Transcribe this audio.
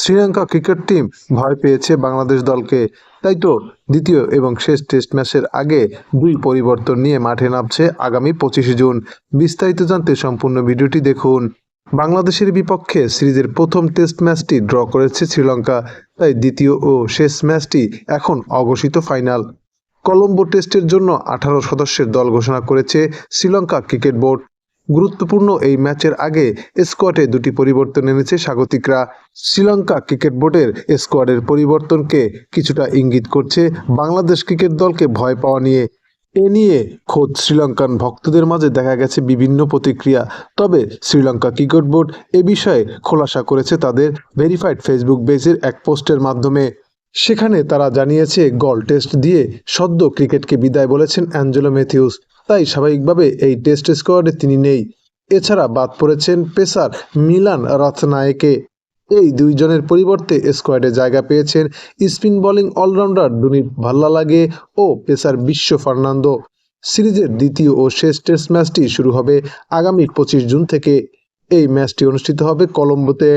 Sri Lanka cricket team ভয় পেয়েছে বাংলাদেশ দলকে। তাই তো দ্বিতীয় এবং শেষ টেস্ট ম্যাচের আগে দুই পরিবর্তন নিয়ে মাঠে নামছে আগামী পঁচিশে জুন। বিস্তারিত জানতে সম্পূর্ণ ভিডিওটি দেখুন। বাংলাদেশের বিপক্ষে সিরিজের প্রথম টেস্ট ম্যাচটি ড্র করেছে শ্রীলঙ্কা, তাই দ্বিতীয় ও শেষ ম্যাচটি এখন অঘোষিত ফাইনাল। কলম্বো টেস্টের জন্য আঠারো সদস্যের দল ঘোষণা করেছে শ্রীলঙ্কা ক্রিকেট বোর্ড। গুরুত্বপূর্ণ এই ম্যাচের আগে স্কোয়াডে দুটি পরিবর্তন এনেছে স্বাগতিকরা। শ্রীলঙ্কা ক্রিকেট বোর্ডের স্কোয়াডের পরিবর্তনকে কিছুটা ইঙ্গিত করছে বাংলাদেশ ক্রিকেট দলকে ভয় পাওয়া নিয়ে। এ নিয়ে খোদ শ্রীলঙ্কান ভক্তদের মাঝে দেখা গেছে বিভিন্ন প্রতিক্রিয়া। তবে শ্রীলঙ্কা ক্রিকেট বোর্ড এ বিষয়ে খোলাসা করেছে তাদের ভেরিফাইড ফেসবুক পেজের এক পোস্টের মাধ্যমে। সেখানে তারা জানিয়েছে, গল টেস্ট দিয়ে সদ্য ক্রিকেটকে বিদায় বলেছেন অ্যাঞ্জেলো ম্যাথিউস। তাই স্বাভাবিকভাবে এই টেস্ট স্কোয়াডে তিনি নেই। এছাড়া বাদ পড়েছেন পেসার মিলান রথনায়েকে। এই দুইজনের পরিবর্তে স্কোয়াডে জায়গা পেয়েছেন spin bowling allrounder Dunith Wellalage ও পেসার বিশ্ব ফার্নান্দো। সিরিজের দ্বিতীয় ও শেষ টেস্ট ম্যাচটি শুরু হবে আগামী পঁচিশ জুন থেকে। এই ম্যাচটি অনুষ্ঠিত হবে কলম্বোতে।